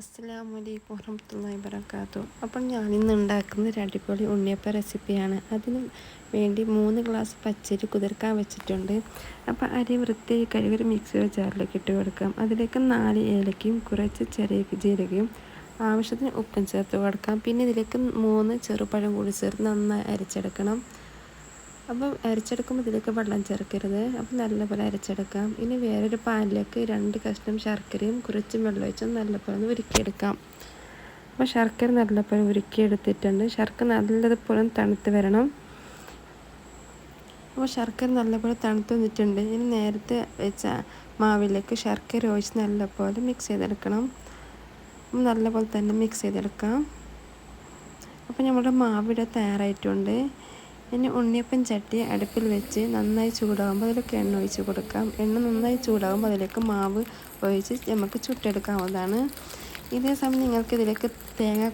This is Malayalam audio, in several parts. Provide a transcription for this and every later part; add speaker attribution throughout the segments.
Speaker 1: അസ്സാം വലൈക്കും വറഹമത്തല്ലാ വബർക്കാത്തു അപ്പോൾ ഞാനിന്ന് ഉണ്ടാക്കുന്ന ഒരു അടിപൊളി ഉണ്ണിയപ്പ റെസിപ്പിയാണ്. അതിന് വേണ്ടി മൂന്ന് ഗ്ലാസ് പച്ചരി കുതിർക്കാൻ വെച്ചിട്ടുണ്ട്. അപ്പോൾ അരി വൃത്തിയായി കഴുകി ഒരു മിക്സിയുടെ ജാറിലേക്ക് ഇട്ട് കൊടുക്കാം. അതിലേക്ക് നാല് ഏലക്കയും കുറച്ച് ചെറിയ ജീരകയും ആവശ്യത്തിന് ഉപ്പും ചേർത്ത് കൊടുക്കാം. പിന്നെ ഇതിലേക്ക് മൂന്ന് ചെറുപഴം കൂടി ചേർത്ത് നന്നായി അരച്ചെടുക്കണം. അപ്പം അരച്ചെടുക്കുമ്പോൾ ഇതിലേക്ക് വെള്ളം ചേർക്കരുത്. അപ്പം നല്ലപോലെ അരച്ചെടുക്കാം. ഇനി വേറൊരു പാനിലേക്ക് രണ്ട് കഷ്ണം ശർക്കരയും കുറച്ച് വെള്ളം ഒഴിച്ചും നല്ലപോലെ ഒന്ന് ഉരുക്കിയെടുക്കാം. അപ്പോൾ ശർക്കര നല്ലപോലെ ഉരുക്കിയെടുത്തിട്ടുണ്ട്. ശർക്കര നല്ലതുപോലെ തണുത്ത് വരണം. അപ്പോൾ ശർക്കര നല്ലപോലെ തണുത്ത് വന്നിട്ടുണ്ട്. ഇനി നേരത്തെ വെച്ച മാവിലേക്ക് ശർക്കര ഒഴിച്ച് നല്ലപോലെ മിക്സ് ചെയ്തെടുക്കണം. നല്ലപോലെ തന്നെ മിക്സ് ചെയ്തെടുക്കാം. അപ്പോൾ നമ്മുടെ മാവിടെ തയ്യാറായിട്ടുണ്ട്. ഇനി ഉണ്ണിയപ്പം ചട്ടി അടുപ്പിൽ വെച്ച് നന്നായി ചൂടാകുമ്പോൾ അതിലേക്ക് എണ്ണ ഒഴിച്ച് കൊടുക്കാം. എണ്ണ നന്നായി ചൂടാകുമ്പോൾ അതിലേക്ക് മാവ് ഒഴിച്ച് നമുക്ക് ചുട്ടെടുക്കാവുന്നതാണ് ഇതേ സമയം നിങ്ങൾക്ക് ഇതിലേക്ക്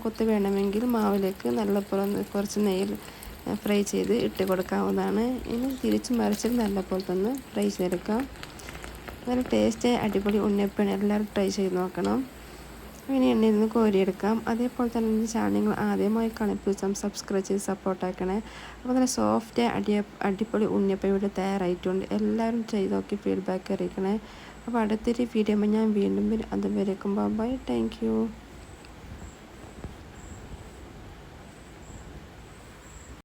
Speaker 1: കൊത്ത് വേണമെങ്കിൽ മാവിലേക്ക് നല്ലപോലെ കുറച്ച് നെയ്യിൽ ഫ്രൈ ചെയ്ത് ഇട്ട് കൊടുക്കാവുന്നതാണ്. ഇനി തിരിച്ച് മറിച്ചിട്ട് നല്ലപോലെ തന്നെ ഫ്രൈ ചെയ്തെടുക്കാം. നല്ല ടേസ്റ്റ് അടിപൊളി ഉണ്ണിയപ്പം എല്ലാവരും ട്രൈ ചെയ്ത് നോക്കണം. ഇനി എണ്ണയിൽ നിന്ന് കോരിയെടുക്കാം. അതേപോലെ തന്നെ എന്റെ ചാനൽ നിങ്ങൾ ആദ്യമായി കണിപ്പിച്ചാൽ സബ്സ്ക്രൈബ് ചെയ്ത് സപ്പോർട്ടാക്കണേ അപ്പോൾ നല്ല സോഫ്റ്റ് അടിയ അടിപൊളി ഉണ്ണിയപ്പം ഇവിടെ തയ്യാറായിട്ടുണ്ട്. എല്ലാവരും ചെയ്ത് നോക്കി ഫീഡ്ബാക്ക് അറിയിക്കണേ. അപ്പോൾ അടുത്തൊരു വീഡിയോ ഞാൻ വീണ്ടും വരും. അതുവരേക്കും ബൈ താങ്ക് യു